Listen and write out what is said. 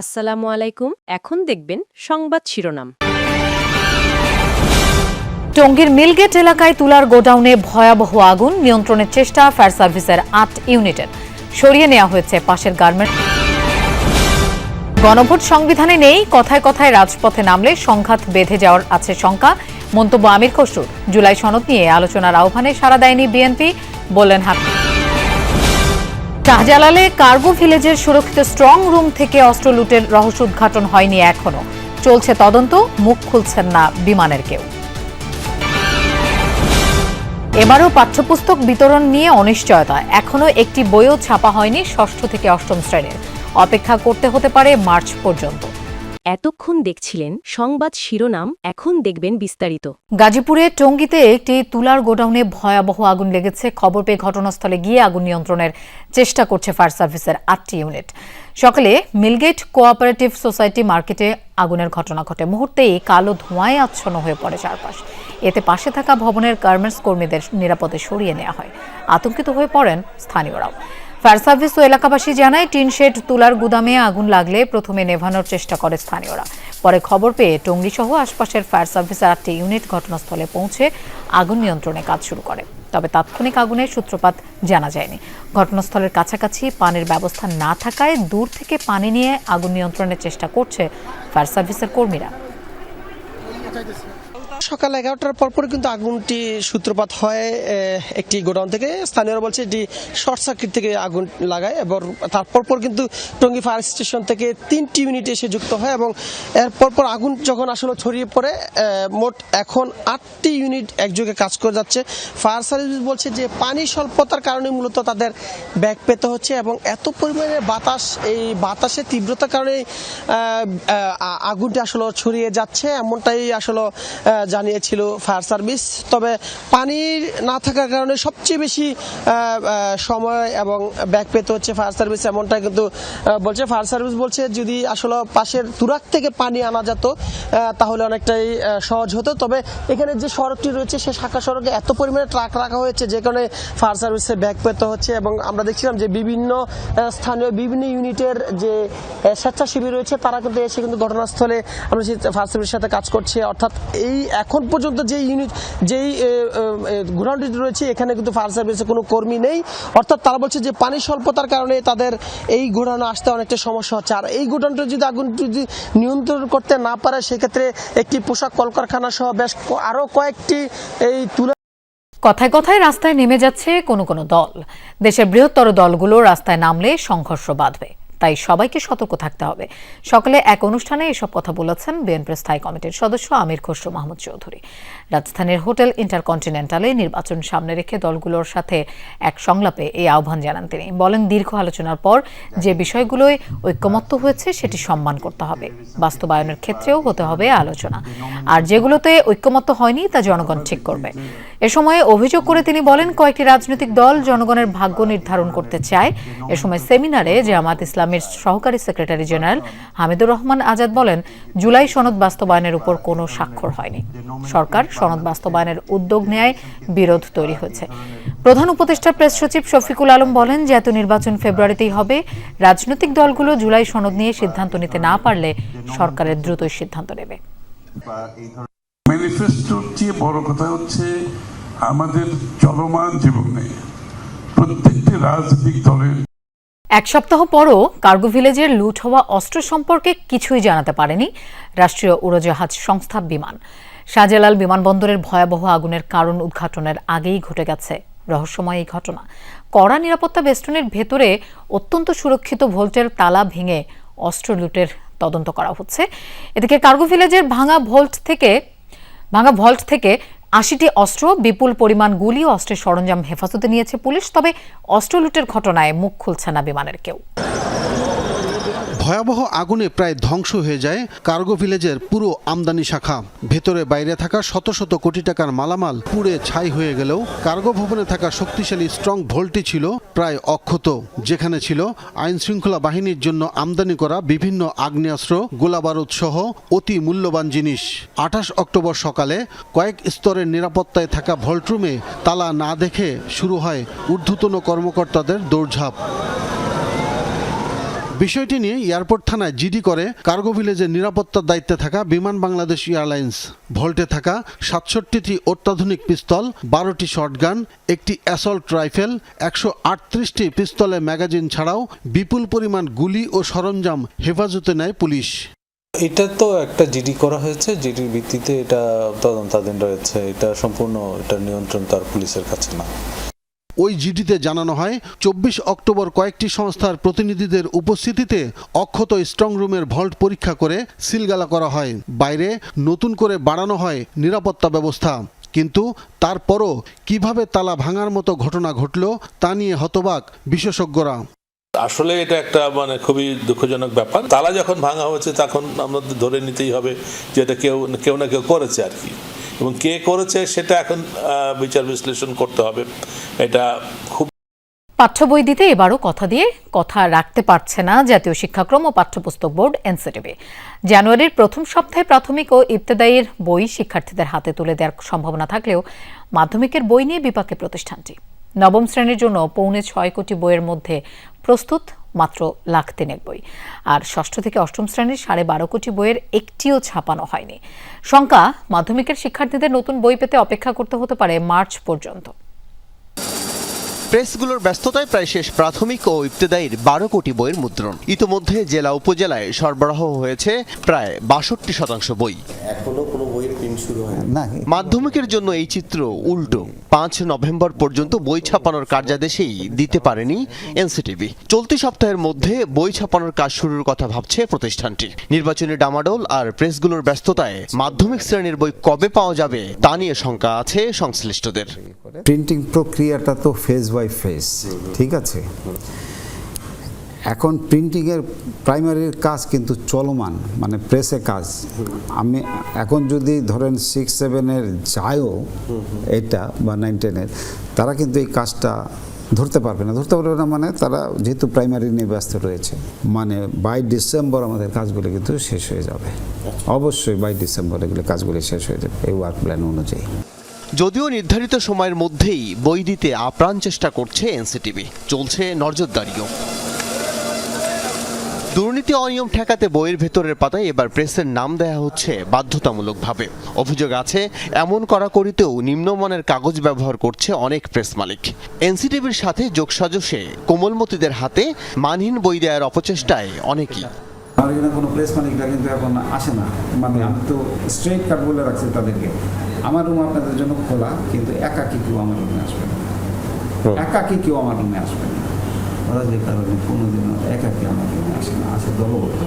আসসালামু আলাইকুম। এখন দেখবেন সংবাদ শিরোনাম। টঙ্গীর মিলগেট এলাকায় তুলার গোডাউনে ভয়াবহ আগুন, নিয়ন্ত্রণের চেষ্টা ফায়ার সার্ভিসের আট ইউনিটের। সরিয়ে নেওয়া হয়েছে পাশের গার্মেন্ট। গণভোট সংবিধানে নেই, কথায় কথায় রাজপথে নামলে সংঘাত বেঁধে যাওয়ার আছে শঙ্কা। মন্তব্য আমির খসরুর জুলাই সনদ নিয়ে আলোচনার আহ্বানে সাড়া দেয়নি বিএনপি, বললেন হাক শাহজালালে কার্গো ভিলেজের সুরক্ষিত স্ট্রং রুম থেকে অস্ত্র লুটের রহস্য উদ্ঘাটন হয়নি এখনও। চলছে তদন্ত, মুখ খুলছেন না বিমানের কেউ। এবারও পাঠ্যপুস্তক বিতরণ নিয়ে অনিশ্চয়তা। এখনও একটি বইও ছাপা হয়নি ষষ্ঠ থেকে অষ্টম শ্রেণির। অপেক্ষা করতে হতে পারে মার্চ পর্যন্ত। এতক্ষণ দেখছিলেন সংবাদ শিরোনাম, এখন দেখবেন বিস্তারিত। গাজীপুরে টঙ্গীতে একটি তুলার গোডাউনে ভয়াবহ আগুন লেগেছে। খবর পেয়ে ঘটনাস্থলে গিয়ে আগুন নিয়ন্ত্রণের চেষ্টা করছে ফায়ার সার্ভিসের আটটি ইউনিট। সকালে মিলগেট কোঅপারেটিভ সোসাইটি মার্কেটে আগুনের ঘটনা ঘটে। মুহূর্তেই কালো ধোঁয়ায় আচ্ছন্ন হয়ে পড়ে চারপাশ। এতে পাশে থাকা ভবনের গার্মেন্টস কর্মীদের নিরাপদে সরিয়ে নেওয়া হয়। আতঙ্কিত হয়ে পড়েন স্থানীয়রাও। ফায়ার সার্ভিস ও এলাকাবাসী জানায়, টিন শেড তুলার গুদামে আগুন লাগলে প্রথমে নেভানোর চেষ্টা করে স্থানীয়রা। পরে খবর পেয়ে টঙ্গী সহ আশপাশের ফায়ার সার্ভিসের আটটি ইউনিট ঘটনাস্থলে পৌঁছে আগুন নিয়ন্ত্রণে কাজ শুরু করে। তবে তাৎক্ষণিক আগুনের সূত্রপাত জানা যায়নি। ঘটনাস্থলের কাছাকাছি পানির ব্যবস্থা না থাকায় দূর থেকে পানি নিয়ে আগুন নিয়ন্ত্রণের চেষ্টা করছে ফায়ার সার্ভিসের কর্মীরা। সকাল এগারোটার পরপর কিন্তু আগুনটি সূত্রপাত হয় একটি গোডাউন থেকে। স্থানীয়রা বলছে এটি শর্ট সার্কিট থেকে আগুন লাগায় এবং তার পরপর কিন্তু টঙ্গী ফায়ার স্টেশন থেকে তিনটি ইউনিট এসে যুক্ত হয় এবং এর পরপর আগুন যখন আসলে ছড়িয়ে পড়ে মোট এখন আটটি ইউনিট একযোগে কাজ করে যাচ্ছে। ফায়ার সার্ভিস বলছে যে পানি স্বল্পতার কারণে মূলত তাদের ব্যাগ পেতে হচ্ছে এবং এত পরিমাণে বাতাস, এই বাতাসের তীব্রতার কারণে আগুনটি আসলে ছড়িয়ে যাচ্ছে। এমনটাই আসলে জানিয়েছিল ফায়ার সার্ভিস। তবে পানির না থাকার কারণে সবচেয়ে বেশি সময় এবং ব্যাক পেতে হচ্ছে ফায়ার সার্ভিস এমনটা কিন্তু বলছে। ফায়ার সার্ভিস বলছে, যদি আসলে পাশের তুরাক থেকে পানি আনা যেত তাহলে অনেকটাই সহজ হতো। তবে এখানে যে সড়কটি রয়েছে, সে শাখা সড়কে এত পরিমাণে ট্রাক রাখা হয়েছে, যে কারণে ফায়ার সার্ভিসে ব্যাক পেতে হচ্ছে এবং আমরা দেখছিলাম যে বিভিন্ন স্থানীয় বিভিন্ন ইউনিটের যে স্বেচ্ছাসেবী রয়েছে, তারা কিন্তু এসে কিন্তু ঘটনাস্থলে আমরা ফায়ার সার্ভিসের সাথে কাজ করছে। অর্থাৎ এই এখন পর্যন্ত যে ইউনিট, যেই গ্রাউন্ডটি রয়েছে, এখানে কিন্তু ফায়ার সার্ভিসের কোনো কর্মী নেই। অর্থাৎ তারা বলছে যে পানি স্বল্পতার কারণে তাদের এই গোডাউনে আসতে অনেকটা সমস্যা হচ্ছে। আর এই গোডাউনটা যদি আগুন যদি নিয়ন্ত্রণ করতে না পারে, সেক্ষেত্রে একটি পোশাক কলকারখানা সহ বেশ ক- আরও কয়েকটি এই তুলা কথায় কথায় রাস্তায় নেমে যাচ্ছে কোনো কোনো দল। দেশের বৃহত্তর দলগুলো রাস্তায় নামলে সংঘর্ষ বাঁধবে। তাই সবাইকে সতর্ক থাকতে হবে। সকালে এক অনুষ্ঠানে এসব কথা বলেছেন বিএনপির স্থায়ী কমিটির সদস্য আমির খসরু মাহমুদ চৌধুরী। রাজধানীর হোটেল ইন্টারকন্টিনেন্টালে নির্বাচন সামনে রেখে দলগুলোর সাথে এক সংলাপে এই আহ্বান জানান তিনি। বলেন, দীর্ঘ আলোচনার পর যে বিষয়গুলোয় ঐক্যমত্য হয়েছে সেটি সম্মান করতে হবে। বাস্তবায়নের ক্ষেত্রেও হতে হবে আলোচনা। আর যেগুলোতে ঐক্যমত্য হয়নি তা জনগণ ঠিক করবে। এ সময় অভিযোগ করে তিনি বলেন, কয়েকটি রাজনৈতিক দল জনগণের ভাগ্য নির্ধারণ করতে চায়। এ সময় সেমিনারে জামাত ইসলামের সহকারী সেক্রেটারি জেনারেল হামিদুর রহমান আজাদ বলেন, জুলাই সনদ বাস্তবায়নের উপর কোনো স্বাক্ষর হয়নি। সরকার সনদ বাস্তবায়নের উদ্যোগ নেয় বিরোধ তৈরি হয়েছে। প্রধান উপদেষ্টা প্রেস সচিব শফিকুল আলম বলেন জাতীয় নির্বাচন ফেব্রুয়ারিতেই হবে, রাজনৈতিক দলগুলো জুলাই সনদ নিয়ে সিদ্ধান্ত নিতে না পারলে সরকারের দ্রুতই সিদ্ধান্ত নেবে। ম্যানিফেস্টোর চেয়ে বড় কথা হচ্ছে, আমাদের চলমান জীবনে প্রত্যেকটি রাজনৈতিক দলের এক সপ্তাহ পরও কার্গো ভিলেজের লুট হওয়া অস্ত্র সম্পর্কে কিছুই জানাতে পারেনি রাষ্ট্রীয় উড়োজাহাজ সংস্থা বিমান। শাহজালাল বিমানবন্দরের ভয়াবহ আগুনের কারণ উদ্ঘাটনের আগেই ঘটে গেছে রহস্যময় এই ঘটনা। কড়া নিরাপত্তা বেষ্টনের ভেতরে অত্যন্ত সুরক্ষিত ভোল্টের তালা ভেঙে অস্ত্র লুটের তদন্ত করা হচ্ছে। এদিকে কার্গো ভিলেজের ভাঙা ভোল্ট থেকে ভাঙা ভল্ট থেকে আশিটি অস্ত্র, বিপুল পরিমাণ গুলি ও অস্ত্রের সরঞ্জাম হেফাজতে নিয়েছে পুলিশ, তবে অস্ত্র লুটের ঘটনায় মুখ খুলছে না বিমানের কেউ। ভয়াবহ আগুনে প্রায় ধ্বংস হয়ে যায় কার্গো ভিলেজের পুরো আমদানি শাখা। ভেতরে বাইরে থাকা শত শত কোটি টাকার মালামাল পুড়ে ছাই হয়ে গেলেও কার্গো ভবনে থাকা শক্তিশালী স্ট্রং ভোল্টটি ছিল প্রায় অক্ষত, যেখানে ছিল আইন শৃঙ্খলা বাহিনীর জন্য আমদানি করা বিভিন্ন আগ্নেয়াস্ত্র, গোলাবারুদ সহ অতি মূল্যবান জিনিস। আঠাশ অক্টোবর সকালে কয়েক স্তরের নিরাপত্তায় থাকা ভল্টরুমে তালা না দেখে শুরু হয় ঊর্ধ্বতন কর্মকর্তাদের দৌড়ঝাঁপ। বিষয়টি নিয়ে এয়ারপোর্ট থানায় জিডি করে কার্গো ভিলেজের নিরাপত্তার দায়িত্বে থাকা বিমান বাংলাদেশ এয়ারলাইন্স। ভল্টে থাকা সাতষট্টিটি অত্যাধুনিক পিস্তল, বারোটি শটগান, একটি অ্যাসল্ট রাইফেল, একশো আটত্রিশটি পিস্তলে ম্যাগাজিন ছাড়াও বিপুল পরিমাণ গুলি ও সরঞ্জাম হেফাজতে নেয় পুলিশ। এটা তো একটা জিডি করা হয়েছে, জিডির ভিত্তিতে এটা তদন্তাধীন রয়েছে। এটা সম্পূর্ণ, এটা নিয়ন্ত্রণ তার পুলিশের কাছে না। ওই জিডিতে জানানো হয়, চব্বিশ অক্টোবর কয়েকটি সংস্থার প্রতিনিধিদের উপস্থিতিতে অক্ষত স্ট্রং রুমের ভল্ট পরীক্ষা করে সিলগালা করা হয়। বাইরে নতুন করে বাড়ানো হয় নিরাপত্তা ব্যবস্থা। কিন্তু তারপরও কীভাবে তালা ভাঙার মতো ঘটনা ঘটল তা নিয়ে হতবাক বিশেষজ্ঞরা। আসলে এটা একটা মানে খুবই দুঃখজনক ব্যাপার। তালা যখন ভাঙা হয়েছে, তখন আমাদের ধরে নিতেই হবে যে এটা কেউ কেউ না কেউ করেছে আর কি। এবং কে করেছে সেটা এখন বিচার বিশ্লেষণ করতে হবে। এটা খুব পাঠ্য বই দিতে এবারও কথা দিয়ে কথা রাখতে পারছে না জাতীয় শিক্ষাক্রম ও পাঠ্যপুস্তক বোর্ড এনসিটিভি। জানুয়ারির প্রথম সপ্তাহে প্রাথমিক ও ইবতেদায়ীর বই শিক্ষার্থীদের হাতে তুলে দেওয়ার সম্ভাবনা থাকলেও মাধ্যমিকের বই নিয়ে বিপাকে প্রতিষ্ঠানটি। নবম শ্রেণির জন্য পৌনে ছয় কোটি বইয়ের মধ্যে প্রস্তুত মাত্র লাখ তিনেক বই। আর ষষ্ঠ থেকে অষ্টম শ্রেণির সাড়ে বারো কোটি বইয়ের একটিও ছাপানো হয়নি। শঙ্কা মাধ্যমিকের শিক্ষার্থীদের নতুন বই পেতে অপেক্ষা করতে হতে পারে মার্চ পর্যন্ত। প্রেসগুলোর ব্যস্ততায় প্রায় শেষ প্রাথমিক ও ইবতেদায়ীর বারো কোটি বইয়ের মুদ্রণ। ইতোমধ্যে জেলা উপজেলায় সরবরাহ হয়েছে প্রায় বাষট্টি শতাংশ বই। মাধ্যমিকের জন্য এই চিত্র উল্টো। পাঁচ নভেম্বর পর্যন্ত বই ছাপানোর কার্যাদেশেই দিতে পারেনি এনসিটিভি। চলতি সপ্তাহের মধ্যে বই ছাপানোর কাজ শুরুর কথা ভাবছে প্রতিষ্ঠানটি। নির্বাচনী ডামাডোল আর প্রেসগুলোর ব্যস্ততায় মাধ্যমিক শ্রেণির বই কবে পাওয়া যাবে তা নিয়ে শঙ্কা আছে সংশ্লিষ্টদের। প্রিন্টিং প্রক্রিয়াটা তো ফেজ বাই ফেজ ঠিক আছে? এখন প্রিন্টিংয়ের প্রাইমারির কাজ কিন্তু চলমান মানে প্রেসে কাজ। আমি এখন যদি ধরেন সিক্স সেভেনের যায়ও এটা বা নাইন টেনের তারা কিন্তু এই কাজটা ধরতে পারবে না। ধরতে পারবে না মানে তারা যেহেতু প্রাইমারি নিয়ে ব্যস্ত রয়েছে মানে বাই ডিসেম্বর আমাদের কাজগুলো কিন্তু শেষ হয়ে যাবে। অবশ্যই বাই ডিসেম্বর এগুলো কাজগুলো শেষ হয়ে যাবে, এই ওয়ার্ক প্ল্যান অনুযায়ী। যদিও নির্ধারিত সময়ের মধ্যেই বই দিতে আপ্রাণ চেষ্টা করছে এনসিটিভি, চলছে নজরদারিও। দুর্নীতি অনিয়ম ঠেকাতে বইয়ের ভেতরের পাতায় এবার প্রেসের নাম দেয়া হচ্ছে বাধ্যতামূলকভাবে। অভিযোগ আছে এমন করাকরিতেও নিম্নমানের কাগজ ব্যবহার করছে অনেক প্রেস মালিক। এনসিটিভির সাথে যোগসাজশে কোমলমতিদের হাতে মানহীন বই দেওয়ার অপচেষ্টায় অনেকেই। আমার এখানে কোনো প্রেস মালিকরা কিন্তু এখন আসে না। মানে আমি তো স্ট্রেট কাট বলে রাখছি তাদেরকে। আমার রুম আপনাদের জন্য খোলা কিন্তু একাকি কেউ আমার রুমে আসবে না। একাকি কেউ আমার রুমে আসবে না। ওরা যে কারণে কোনোদিনও একাকি রুমে আসে না আসে দলবদ্ধ।